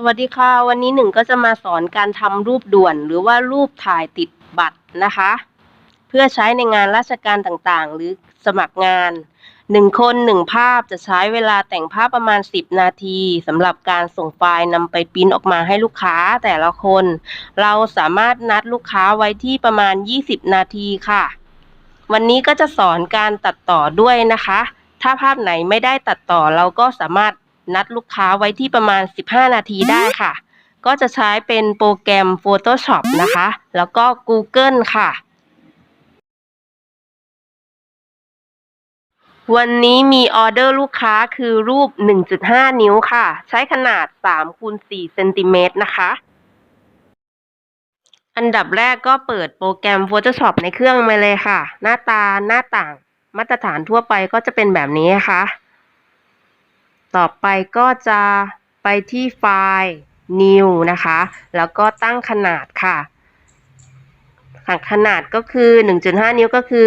สวัสดีค่ะ วันนี้หนึ่งก็จะมาสอนการทำรูปด่วน หรือว่ารูปถ่ายติดบัตรนะคะ เพื่อใช้ในงานราชการต่างๆ หรือสมัครงานหนึ่งคนหนึ่งภาพจะใช้เวลาแต่งภาพประมาณ 10 นาทีสำหรับการส่งไฟล์นำไปปริ้นออกมาให้ลูกค้าแต่ละคน เราสามารถนัดลูกค้าไว้ที่ประมาณ 20 นาทีค่ะ วันนี้ก็จะสอนการตัดต่อด้วยนะคะ ถ้าภาพไหนไม่ได้ตัดต่อเราก็สามารถ นัดลูกค้าไว้ที่ประมาณ 15 นาทีได้ค่ะ ก็จะใช้เป็นโปรแกรม Photoshop นะคะ แล้วก็ Google ค่ะ วันนี้มีออเดอร์ลูกค้าคือรูป 1.5 นิ้วค่ะ ใช้ขนาด3คูณ4เซนติเมตรนะคะ อันดับแรกก็เปิดโปรแกรม Photoshop ในเครื่องมาเลยค่ะ หน้าตาหน้าต่างมาตรฐานทั่วไปก็จะเป็นแบบนี้นะคะ ต่อไปก็จะไปที่ไฟล์ New นะคะ แล้วก็ตั้งขนาดค่ะขนาดก็คือ 1.5 นิ้วก็คือ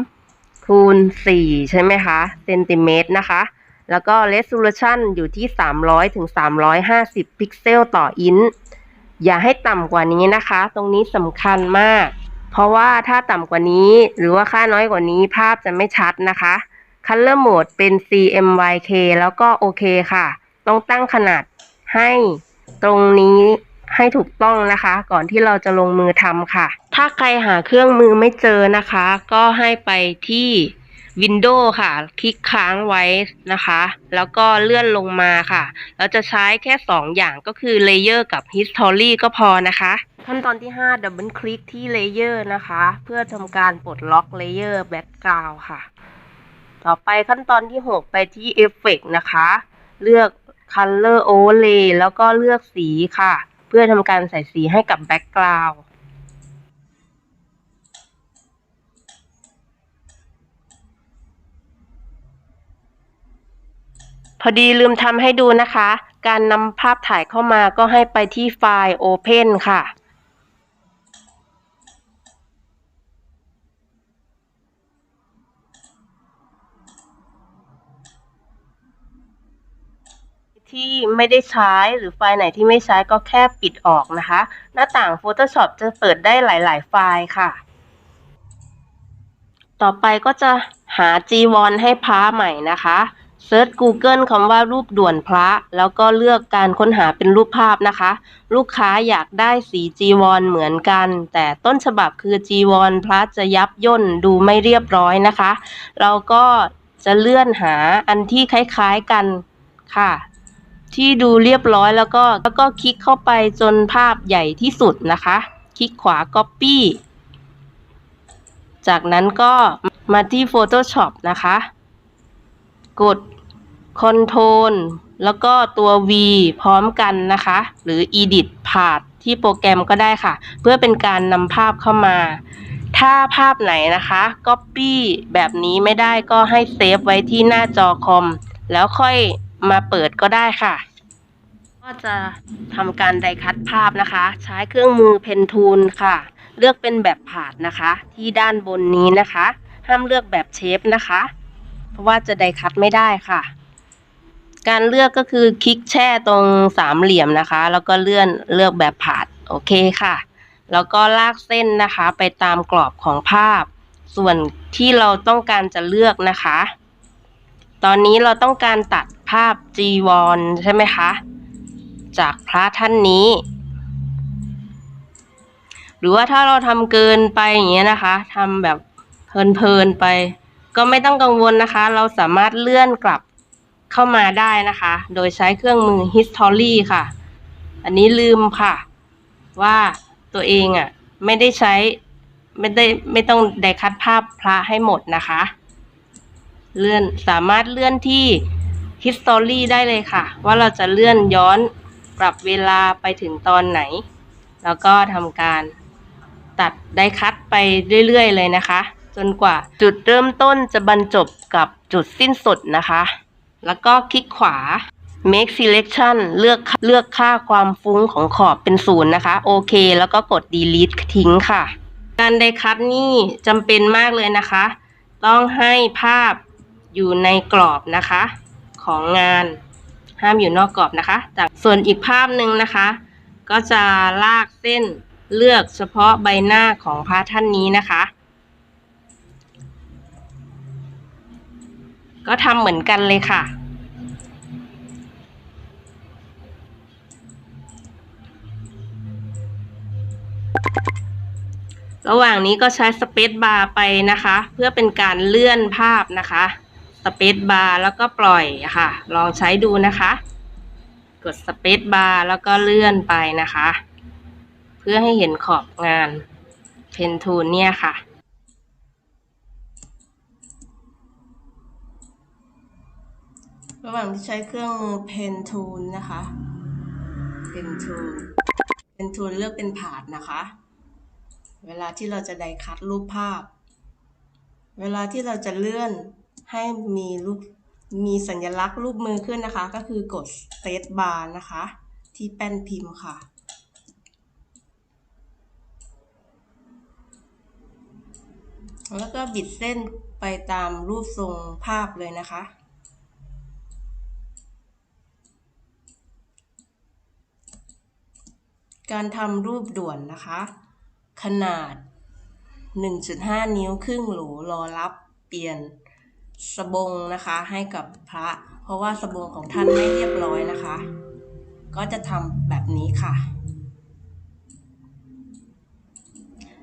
3 คูณ 4 ใช่ไหมคะเซนติเมตรนะคะ แล้วก็ resolution อยู่ที่ 300ถึง350 พิกเซลต่ออินอย่าให้ต่ำกว่านี้นะคะ ตรงนี้สำคัญมาก เพราะว่าถ้าต่ำกว่านี้ หรือว่าค่าน้อยกว่านี้ภาพจะไม่ชัดนะคะ Color Mode เป็น CMYK แล้วก็โอเคค่ะ ต้องตั้งขนาดให้ตรงนี้ให้ถูกต้องนะคะ ก่อนที่เราจะลงมือทำค่ะ ถ้าใครหาเครื่องมือไม่เจอนะคะ ก็ให้ไปที่ Windows ค่ะ คลิกค้างไว้นะคะ แล้วก็เลื่อนลงมาค่ะ เราจะใช้แค่ 2 อย่างก็คือ Layer กับ History ก็พอนะคะ ขั้นตอนที่ 5 ดับเบิลคลิกที่ Layer นะคะ เพื่อทำการปลดล็อก Layer Background ค่ะ ต่อไปขั้นตอนที่ 6 ไปที่ Effect นะคะ เลือก Color Overlay แล้วก็เลือกสีค่ะ เพื่อทำการใส่สีให้กับ Background พอดีลืมทำให้ดูนะคะ การนำภาพถ่ายเข้ามาก็ให้ไปที่ไฟล์ Open ค่ะ ที่ ไม่ได้ใช้ หรือไฟล์ไหนที่ไม่ใช้ก็แค่ปิดออกนะคะ หน้าต่าง Photoshop จะเปิดได้หลาย ๆ ไฟล์ค่ะ ต่อไปก็จะหา G1 ให้พระใหม่นะคะเซิร์ช Google คำว่ารูปด่วนพระ แล้วก็เลือกการค้นหาเป็นรูปภาพนะคะ ลูกค้าอยากได้สี G1 เหมือนกัน แต่ต้นฉบับคือ G1 พระจะยับย่นดูไม่เรียบร้อยนะคะ เราก็จะเลื่อนหาอันที่คล้ายๆกันค่ะ ที่ดูเรียบร้อยแล้วก็แล้วก็คลิกเข้าไปจนภาพใหญ่ที่สุดนะคะ คลิกขวา Copy จากนั้นก็มาที่ Photoshop นะคะ กด Ctrl แล้วก็ตัว V พร้อมกันนะคะ หรือ Edit Path ที่โปรแกรมก็ได้ค่ะ เพื่อเป็นการนำภาพเข้ามา ถ้าภาพไหนนะคะ Copy แบบนี้ไม่ได้ก็ให้เซฟไว้ที่หน้าจอคอม แล้วค่อย มาเปิดก็ได้ค่ะ ก็จะทำการไดคัดภาพนะคะ ใช้เครื่องมือเพนทูลค่ะ เลือกเป็นแบบผาดนะคะ ที่ด้านบนนี้นะคะ ห้ามเลือกแบบเชฟนะคะ เพราะว่าจะไดคัดไม่ได้ค่ะ การเลือกก็คือคลิกแช่ตรงสามเหลี่ยมนะคะ แล้วก็เลื่อนเลือกแบบผาดโอเคค่ะ แล้วก็ลากเส้นนะคะ ไปตามกรอบของภาพ ส่วนที่เราต้องการจะเลือกนะคะ ตอนนี้เราต้องการตัด ภาพจีวรใช่ไหมคะ จากพระท่านนี้ หรือว่าถ้าเราทำเกินไปอย่างเงี้ยนะคะทำแบบเพลินๆไป ก็ไม่ต้องกังวลนะคะ เราสามารถเลื่อนกลับเข้ามาได้นะคะ โดยใช้เครื่องมือ history ค่ะ อันนี้ลืมค่ะ ว่าตัวเองอะ ไม่ได้ใช้ไม่ได้ไม่ต้องได้คัดภาพพระให้หมดนะคะ เลื่อนสามารถเลื่อนที่ history ได้เลยค่ะ ว่าเราจะเลื่อนย้อนปรับเวลาไปถึงตอนไหน แล้วก็ทำการตัดได้คัดไปเรื่อยๆเลยนะคะ จนกว่าจุดเริ่มต้นจะบรรจบกับจุดสิ้นสุดนะคะ แล้วก็คลิกขวา make selection เลือกเลือกค่าความฟุ้งของขอบเป็นศูนย์นะคะโอเค แล้วก็กด delete ทิ้งค่ะ การไดคัดนี่จำเป็นมากเลยนะคะ ต้องให้ภาพอยู่ในกรอบนะคะ ของงาน ห้ามอยู่นอกกรอบนะคะจากส่วนอีกภาพหนึ่งนะคะ ก็จะลากเส้นเลือกเฉพาะใบหน้าของพระท่านนี้นะคะ ก็ทำเหมือนกันเลยค่ะระหว่างนี้ก็ใช้สเปซบาร์ไปนะคะ เพื่อเป็นการเลื่อนภาพนะคะ สเปซบาร์แล้วก็ปล่อยค่ะ ลองใช้ดูนะคะ กดสเปซบาร์แล้วก็เลื่อนไปนะคะ เพื่อให้เห็นขอบงานเพนทูนเนี่ยค่ะระหว่างที่ใช้เครื่องมือเพนทูนนะคะเพนทูนเพนทูนเลือกเป็นผาดนะคะ เวลาที่เราจะไดคัดรูปภาพ เวลาที่เราจะเลื่อน ให้มีรูปมีสัญลักษณ์รูปมือขึ้นนะคะ ก็คือกด Space Bar นะคะ ที่แป้นพิมพ์ค่ะแล้วก็บิดเส้นไปตามรูปทรงภาพเลยนะคะ การทำรูปด่วนนะคะ ขนาด 1.5 นิ้วครึ่งโหลรอรับเปลี่ยน สบงนะคะให้กับพระ เพราะว่าสบงของท่านไม่เรียบร้อยนะคะ ก็จะทำแบบนี้ค่ะ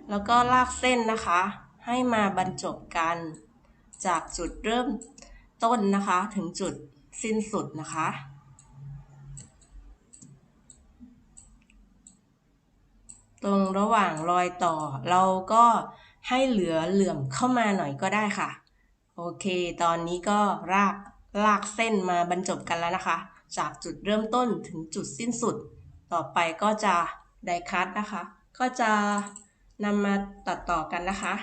แล้วก็ลากเส้นนะคะ ให้มาบรรจบกันจากจุดเริ่มต้นนะคะ ถึงจุดสิ้นสุดนะคะ ตรงระหว่างรอยต่อเราก็ให้เหลือเหลื่อมเข้ามาหน่อยก็ได้ค่ะ โอเค ตอนนี้ก็รากลากเส้นมาบรรจบกันแล้วนะคะ จากจุดเริ่มต้นถึงจุดสิ้นสุด ต่อไปก็จะไดคัตนะคะ ก็จะนำมาตัดต่อกันนะคะ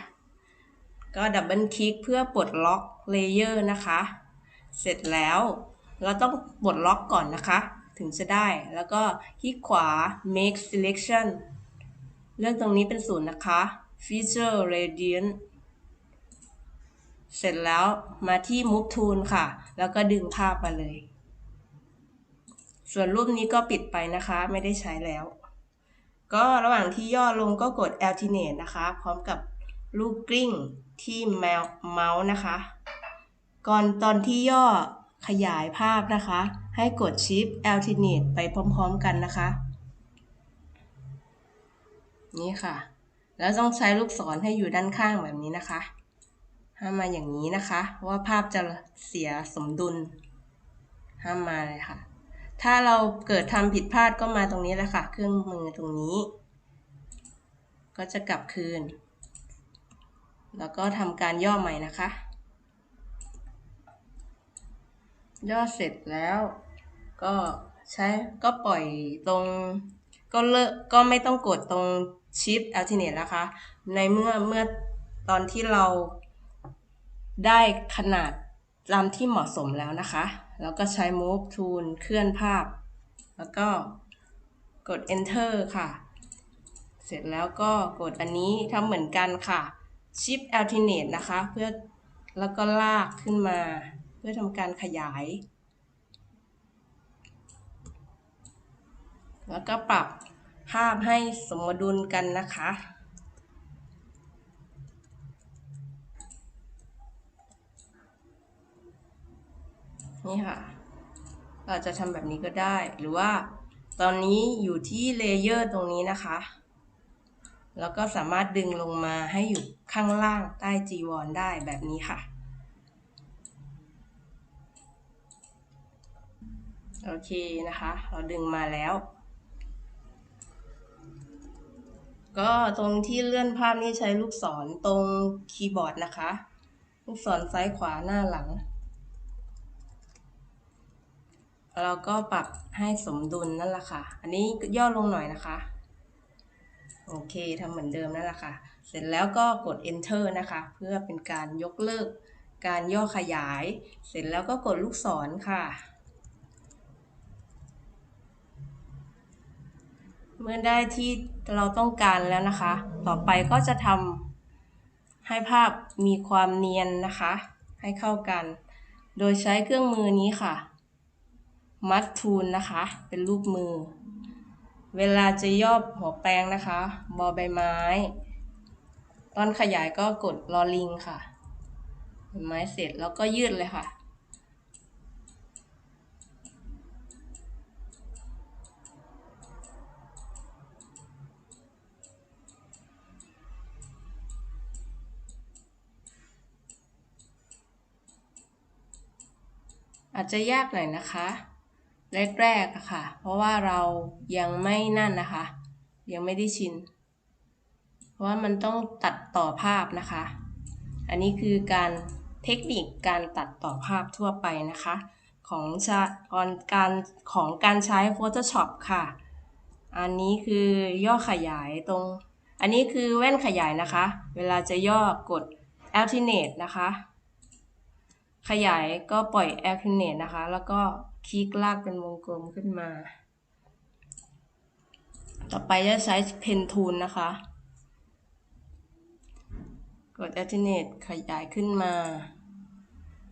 ก็ดับเบิลคลิกเพื่อปลดล็อกเลเยอร์นะคะ เสร็จแล้วเราต้องปลดล็อกก่อนนะคะ ถึงจะได้ แล้วก็คลิกขวา make selection เลือกตรงนี้เป็นศูนย์นะคะ feature radiant เสร็จแล้วมาที่ move tool ค่ะ แล้วก็ดึงภาพมาเลย ส่วนรูปนี้ก็ปิดไปนะคะ ไม่ได้ใช้แล้ว ก็ระหว่างที่ย่อลงก็กด alternate นะคะ พร้อมกับลูกกลิ้งที่เมาส์นะคะ ก่อนตอนที่ย่อขยายภาพนะคะ ให้กด shift alternate ไปพร้อมๆกันนะคะ นี่ค่ะ แล้วต้องใช้ลูกศรให้อยู่ด้านข้างแบบนี้นะคะ ห้ามมาอย่างนี้นะคะ ว่าภาพจะเสียสมดุล ห้ามมาเลยค่ะ ถ้าเราเกิดทำผิดพลาดก็มาตรงนี้แหละค่ะ เครื่องมือตรงนี้ ก็จะกลับคืน แล้วก็ทำการย่อใหม่นะคะ ย่อเสร็จแล้วก็ใช้ก็ปล่อยตรงก็เลิกก็ไม่ต้องกดตรง shift alternate นะคะ ในเมื่อเมื่อตอนที่เรา ได้ขนาดตามที่เหมาะสมแล้วนะคะ แล้วก็ใช้ move tool เคลื่อนภาพ แล้วก็กด enter ค่ะ เสร็จแล้วก็กดอันนี้ทำเหมือนกันค่ะ shift alternate นะคะ เพื่อแล้วก็ลากขึ้นมา เพื่อทำการขยาย แล้วก็ปรับภาพให้สมดุลกันนะคะ นี่ค่ะ เราจะทำแบบนี้ก็ได้ หรือว่าตอนนี้อยู่ที่เลเยอร์ตรงนี้นะคะ แล้วก็สามารถดึงลงมาให้อยู่ข้างล่างใต้จีวรได้แบบนี้ค่ะ โอเคนะคะ เราดึงมาแล้ว ก็ตรงที่เลื่อนภาพนี่ใช้ลูกศรตรงคีย์บอร์ดนะคะ ลูกศรซ้ายขวาหน้าหลัง เราก็ปรับให้สมดุลนั่นแหละค่ะ อันนี้ย่อลงหน่อยนะคะ โอเคทำเหมือนเดิมนั่นแหละค่ะ เสร็จแล้วก็กด enter นะคะ เพื่อเป็นการยกเลิกการย่อขยาย เสร็จแล้วก็กดลูกศรค่ะ เมื่อได้ที่เราต้องการแล้วนะคะ ต่อไปก็จะทำให้ภาพมีความเนียนนะคะ ให้เข้ากัน โดยใช้เครื่องมือนี้ค่ะ มัดทูนนะคะ เป็นรูปมือ เวลาจะย่อหัวแปรงนะคะ บอใบไม้ ตอนขยายก็กดลอลิงค่ะใบไม้เสร็จแล้วก็ยืดเลยค่ะ อาจจะยากหน่อยนะคะ แรกๆอะค่ะ เพราะว่าเรายังไม่นั่นนะคะ ยังไม่ได้ชิน เพราะว่ามันต้องตัดต่อภาพนะคะ อันนี้คือการเทคนิคการตัดต่อภาพทั่วไปนะคะ ของชาก่อนการของการใช้ Photoshop ค่ะ อันนี้คือย่อขยายตรง อันนี้คือแว่นขยายนะคะ เวลาจะย่อกด alternate นะคะ ขยายก็ปล่อย alternate นะคะ แล้วก็ คลิกลากเป็นวงกลมขึ้นมา ต่อไปจะใช้ pen tool นะคะ กด alternate ขยายขึ้นมา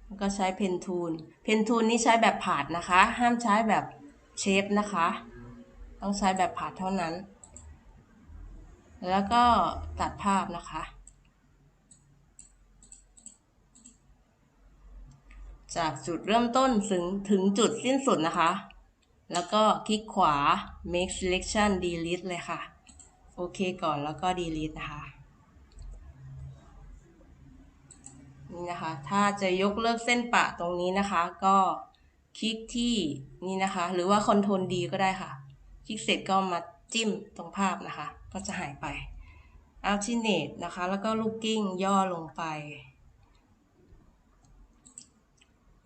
แล้วก็ใช้ pen tool pen tool นี้ใช้แบบผาดนะคะ ห้ามใช้แบบเชฟนะคะ ต้องใช้แบบผาดเท่านั้น แล้วก็ตัดภาพนะคะ จากจุดเริ่มต้นถึงถึงจุดสิ้นสุดนะคะ แล้วก็คลิกขวา make selection delete เลยค่ะ โอเคก่อนแล้วก็ delete นะคะ นี่นะคะ ถ้าจะยกเลิกเส้นปะตรงนี้นะคะ ก็คลิกที่นี่นะคะ หรือว่า Ctrl D ก็ได้ค่ะ คลิกเสร็จก็มาจิ้มตรงภาพนะคะ ก็จะหายไป alternate นะคะ แล้วก็ looking ย่อลงไป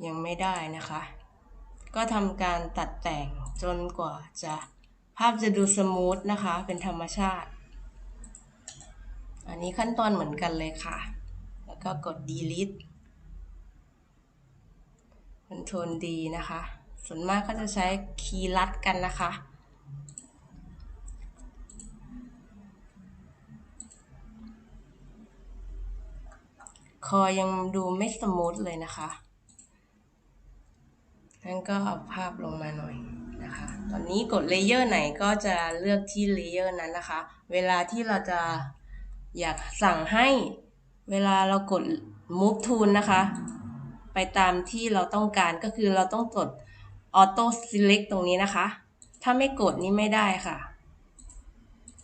ยังไม่ได้นะคะ ก็ทำการตัดแต่งจนกว่าจะภาพจะดูสมูทนะคะ เป็นธรรมชาติ อันนี้ขั้นตอนเหมือนกันเลยค่ะ แล้วก็กด delete Ctrl D นะคะ ส่วนมากก็จะใช้คีย์ลัดกันนะคะ คอยังดูไม่สมูทเลยนะคะ งั้นก็เอาภาพลงมาหน่อยนะคะ ตอนนี้กดเลเยอร์ไหนก็จะเลือกที่เลเยอร์นั้นนะคะ เวลาที่เราจะอยากสั่งให้เวลาเรากด move tool นะคะ ไปตามที่เราต้องการก็คือเราต้องกด auto select ตรงนี้นะคะ ถ้าไม่กดนี่ไม่ได้ค่ะ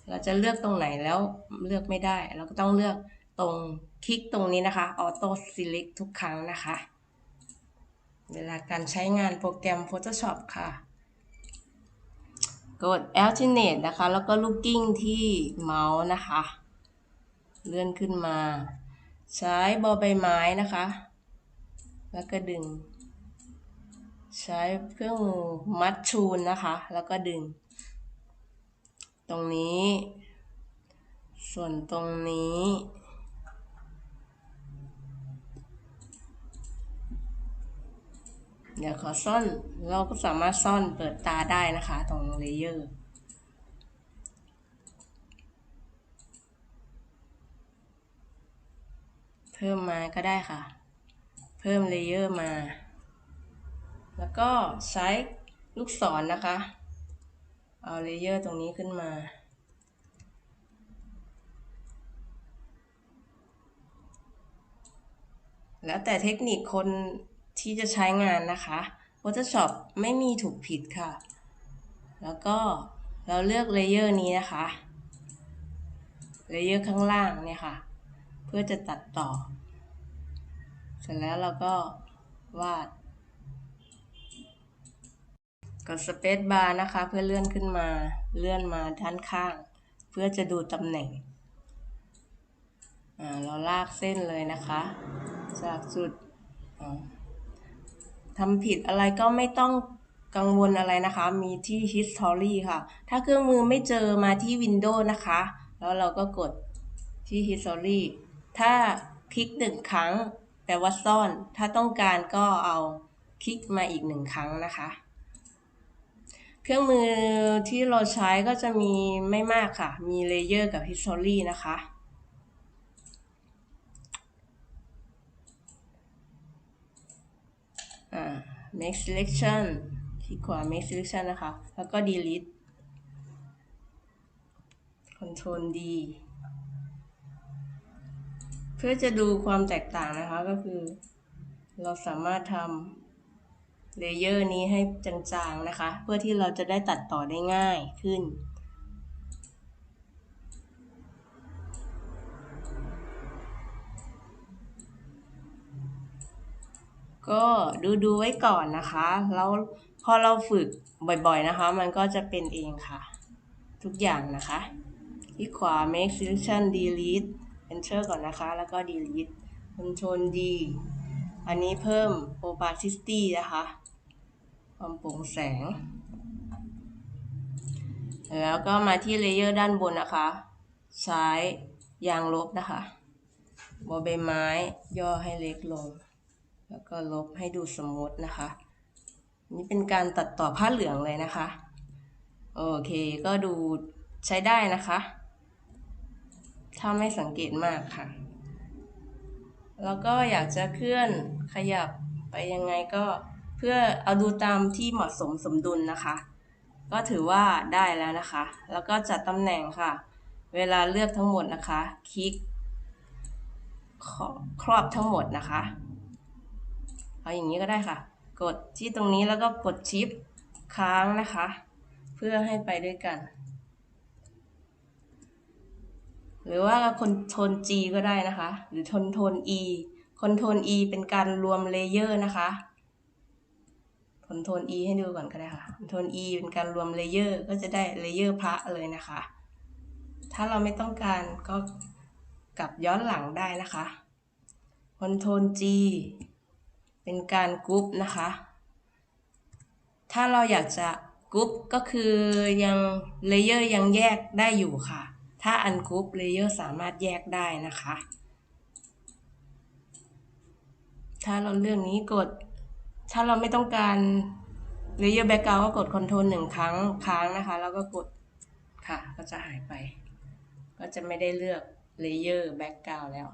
เราจะเลือกตรงไหนแล้วเลือกไม่ได้ เราก็ต้องเลือกตรงคลิกตรงนี้นะคะ auto select ทุกครั้งนะคะ เวลาการใช้งานโปรแกรม Photoshop ค่ะ กด alternate นะคะ แล้วก็ looking ที่เมาส์นะคะ เลื่อนขึ้นมา ใช้บอใบไม้นะคะ แล้วก็ดึง ใช้เครื่องมือมัดชูนนะคะ แล้วก็ดึง ตรงนี้ ส่วนตรงนี้ เดี๋ยวขอซ่อน เราก็สามารถซ่อนเปิดตาได้นะคะ ตรงเลเยอร์เพิ่มมาก็ได้ค่ะ เพิ่มเลเยอร์มา แล้วก็ใช้ลูกศรนนะคะ เอาเลเยอร์ตรงนี้ขึ้นมา แล้วแต่เทคนิคคน ที่จะใช้งานนะคะ Photoshop ไม่มีถูกผิดค่ะ แล้วก็เราเลือกเลเยอร์นี้นะคะ เลเยอร์ข้างล่างเนี่ยค่ะ เพื่อจะตัดต่อ เสร็จแล้วเราก็วาด กดสเปซบาร์นะคะ เพื่อเลื่อนขึ้นมา เลื่อนมาด้านข้าง เพื่อจะดูตำแหน่งอ่าเราลากเส้นเลยนะคะ จากจุด ทำผิดอะไรก็ไม่ต้องกังวลอะไรนะคะ มีที่ history ค่ะ ถ้าเครื่องมือไม่เจอมาที่ Windows นะคะ แล้วเราก็กดที่ history ถ้าคลิกหนึ่งครั้งแปลว่าซ่อน ถ้าต้องการก็เอาคลิกมาอีกหนึ่งครั้งนะคะ เครื่องมือที่เราใช้ก็จะมีไม่มากค่ะ มีเลเยอร์กับ history นะคะ make selection คลิกขวา make selection นะคะ แล้วก็ delete control D เพื่อจะดูความแตกต่างนะคะก็คือ เราสามารถทำเลเยอร์นี้ให้จางๆนะคะ เพื่อที่เราจะได้ตัดต่อได้ง่ายขึ้น ก็ดูดูไว้ก่อนนะคะ แล้วพอเราฝึกบ่อยๆนะคะ มันก็จะเป็นเองค่ะ ทุกอย่างนะคะคลิกขวา make selection delete enter ก่อนนะคะ แล้วก็ delete control D อันนี้เพิ่ม opacity นะคะ ความโปร่งแสง แล้วก็มาที่เลเยอร์ด้านบนนะคะ ใช้ยางลบนะคะบอใบไม้ ย่อให้เล็กลง แล้วก็ลบให้ดูสมูทนะคะ นี่เป็นการตัดต่อผ้าเหลืองเลยนะคะ โอเคก็ดูใช้ได้นะคะ ถ้าไม่สังเกตมากค่ะ แล้วก็อยากจะเคลื่อนขยับไปยังไงก็เพื่อเอาดูตามที่เหมาะสมสมดุลนะคะ ก็ถือว่าได้แล้วนะคะ แล้วก็จัดตำแหน่งค่ะ เวลาเลือกทั้งหมดนะคะ คลิกครอบทั้งหมดนะคะ เอาอย่างนี้ก็ได้ค่ะ กดที่ตรงนี้แล้วก็กดชิปค้างนะคะ เพื่อให้ไปด้วยกัน หรือว่าคนโทรล G ก็ได้นะคะ หรือคอนโทรล E คนโทรล E เป็นการรวมเลเยอร์นะคะคอนโทรล E ให้ดูก่อนก็ได้ค่ะคอนโทรล E เป็นการรวมเลเยอร์ก็จะได้เลเยอร์พระเลยนะคะ ถ้าเราไม่ต้องการก็กลับย้อนหลังได้นะคะคอนโทรล G เป็นการกรุ๊ปนะคะ ถ้าเราอยากจะกรุ๊ปก็คือยังเลเยอร์ยังแยกได้อยู่ค่ะ ถ้าอันกรุ๊ปเลเยอร์สามารถแยกได้นะคะ ถ้าเราเลือกนี้กด ถ้าเราไม่ต้องการเลเยอร์แบ็กกราวก็กดคอนโทรลหนึ่งครั้งค้างนะคะ แล้วก็กดค่ะ ก็จะหายไป ก็จะไม่ได้เลือกเลเยอร์แบ็กกราวแล้ว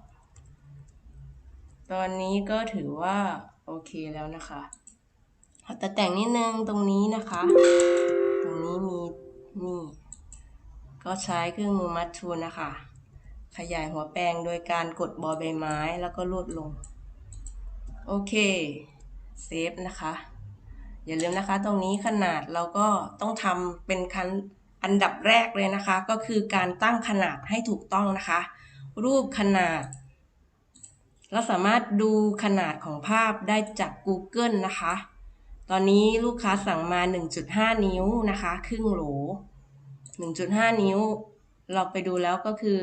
ตอนนี้ก็ถือว่า อเคแล้วนะคะแต่แต่งนิดนึงตรงนี้นะคะ ตรงนี้มีนี่ ก็ใช้เครื่องมือมัดทูนะคะ ขยายหัวแปรงโดยการกดบอใบไม้แล้วก็ลูดลง โอเคเซฟนะคะ อย่าลืมนะคะ ตรงนี้ขนาดเราก็ต้องทำเป็นคันอันดับแรกเลยนะคะ ก็คือการตั้งขนาดให้ถูกต้องนะคะ รูปขนาด เราสามารถดูขนาดของภาพได้จาก Google นะคะ ตอนนี้ลูกค้าสั่งมา 1.5 นิ้วนะคะ ครึ่งโหล 1.5 นิ้ว เราไปดูแล้วก็คือ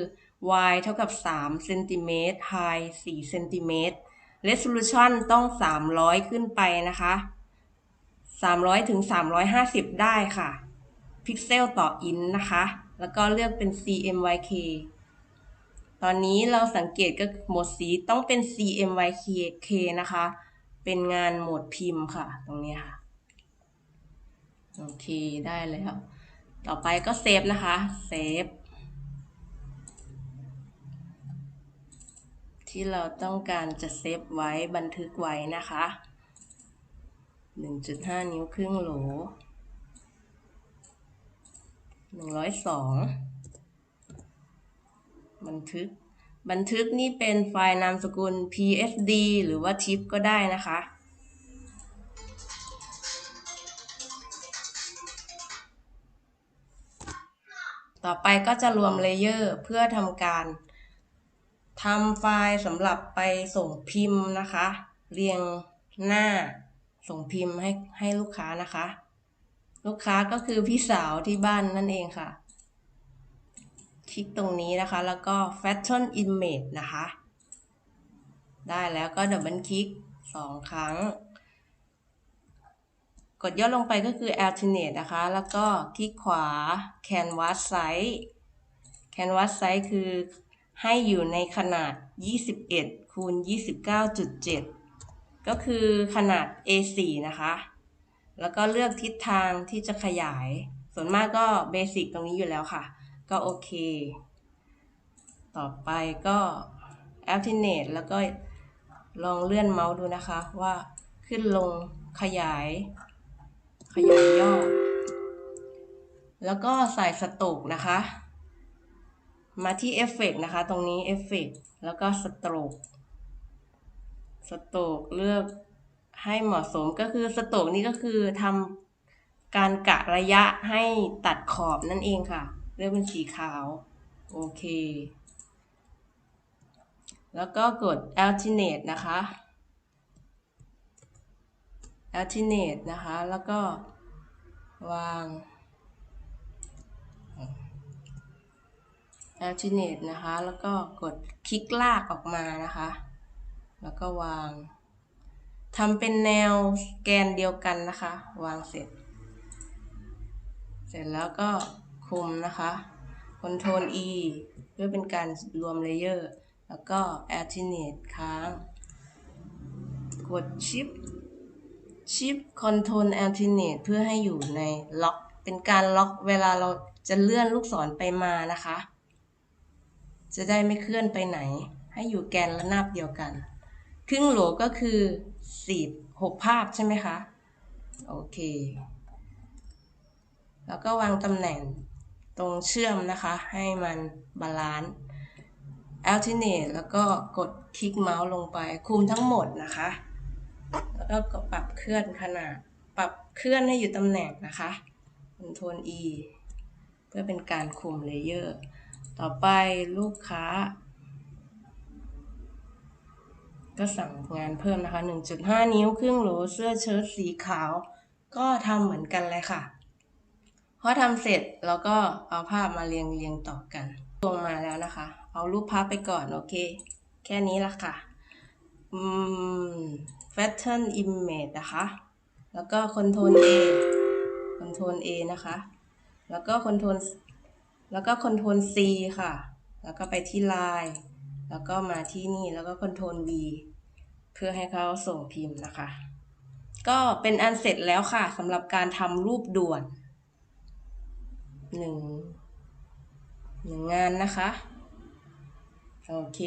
y เท่ากับ3เซนติเมตร high 4เซนติเมตร resolution ต้อง 300 ขึ้นไปนะคะ 300ถึง350 ได้ค่ะ พิกเซลต่ออินนะคะ แล้วก็เลือกเป็น CMYK ตอนนี้เราสังเกตก็โหมดสีต้องเป็น CMYK นะคะ เป็นงานโหมดพิมพ์ค่ะ ตรงนี้ค่ะ โอเค ได้แล้ว ต่อไปก็เซฟนะคะ เซฟ ที่เราต้องการจะเซฟไว้บันทึกไว้นะคะ 1.5 นิ้วครึ่งโหล102 บันทึก บันทึกนี่เป็นไฟล์นามสกุล PSD หรือว่า TIFF ก็ได้นะคะ ต่อไปก็จะรวมเลเยอร์เพื่อทำการทำไฟล์สำหรับไปส่งพิมพ์นะคะ เรียงหน้าส่งพิมพ์ให้ให้ลูกค้านะคะ ลูกค้าก็คือพี่สาวที่บ้านนั่นเองค่ะ คลิกตรงนี้นะคะ แล้วก็ Fashion Image นะคะ ได้แล้วก็ดับเบิลคลิกสองครั้ง กดย่อลงไปก็คือ Alternate นะคะ แล้วก็คลิกขวา Canvas Size Canvas Size คือให้อยู่ในขนาด 21คูณ29.7 ก็คือขนาด A4 นะคะ แล้วก็เลือกทิศทางที่จะขยาย ส่วนมากก็เบสิกตรงนี้อยู่แล้วค่ะ ก็โอเค ต่อไปก็ alternate แล้วก็ลองเลื่อนเมาส์ดูนะคะว่าขึ้นลงขยาย ขยายย่อ แล้วก็ใส่สโตกนะคะ มาที่เอฟเฟกนะคะ ตรงนี้เอฟเฟกแล้วก็สโตรกสโตรกเลือกให้เหมาะสมก็คือสโตรกนี่ก็คือทำการกะระยะให้ตัดขอบนั่นเองค่ะ เลือกเป็นสีขาว โอเค แล้วก็กด alternate นะคะ alternate นะคะ แล้วก็วาง alternate นะคะ แล้วก็กดคลิกลากออกมานะคะ แล้วก็วางทำเป็นแนวแกนเดียวกันนะคะ วางเสร็จ เสร็จแล้วก็ คุมนะคะ Ctrl E เพื่อเป็นการรวมเลเยอร์ แล้วก็ alternate ค้าง กด Shift Shift Ctrl alternate เพื่อให้อยู่ในล็อก เป็นการล็อกเวลาเราจะเลื่อนลูกศรไปมานะคะ จะได้ไม่เคลื่อนไปไหน ให้อยู่แกนระนาบเดียวกัน ครึ่งโหลก็คือสี่หกภาพใช่ไหมคะ โอเค แล้วก็วางตำแหน่ง ตรงเชื่อมนะคะ ให้มันบาลานซ์ alternate แล้วก็กดคลิกเมาส์ลงไป คุมทั้งหมดนะคะ แล้วก็ปรับเคลื่อนขนาด ปรับเคลื่อนให้อยู่ตำแหน่งนะคะ Ctrl E เพื่อเป็นการคุมเลเยอร์ ต่อไปลูกค้า ก็สั่งงานเพิ่มนะคะ 1.5 นิ้วครึ่งโหลเสื้อเชิ้ตสีขาว ก็ทำเหมือนกันเลยค่ะ พอทำเสร็จเราก็เอาภาพมาเรียงเรียงต่อกันลงมาแล้วนะคะ เอารูปภาพไปก่อนโอเค แค่นี้ละค่ะอืม pattern image นะคะ แล้วก็ control A control A นะคะ แล้วก็ control แล้วก็ control C ค่ะ แล้วก็ไปที่ลายแล้วก็มาที่นี่แล้วก็ control V เพื่อให้เขาส่งพิมพ์นะคะ ก็เป็นอันเสร็จแล้วค่ะสำหรับการทำรูปด่วน หนึ่งหนึ่งงานนะคะ โอเค